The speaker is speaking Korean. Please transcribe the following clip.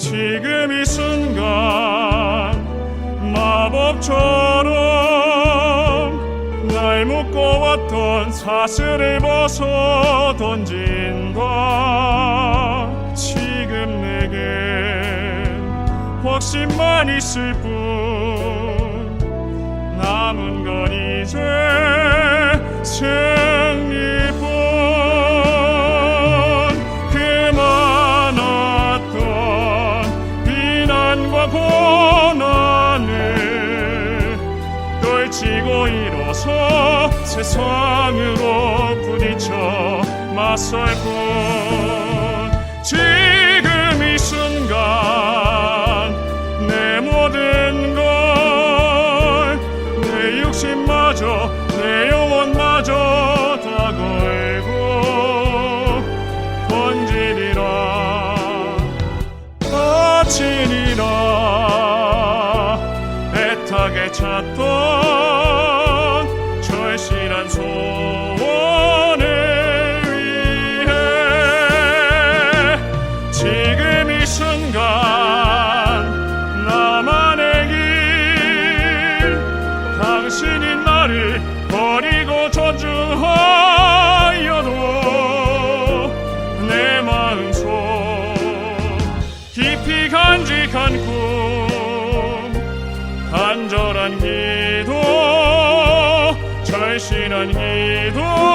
지금 이 순간 마법처럼 날 묶어왔던 사슬을 벗어 던진다 지금 내겐 확신만 있을 뿐 남은 건 이제 승 비난과 고난을 떨치고 일어서 세상으로 부딪혀 맞설 뿐 애타게 찾던 절실한 소원을 위해 지금 이 순간 나만의 길 당신이 나를 버리고 존중하여도 내 마음속 깊이 간직한 꿈 간절한 기도 절실한 기도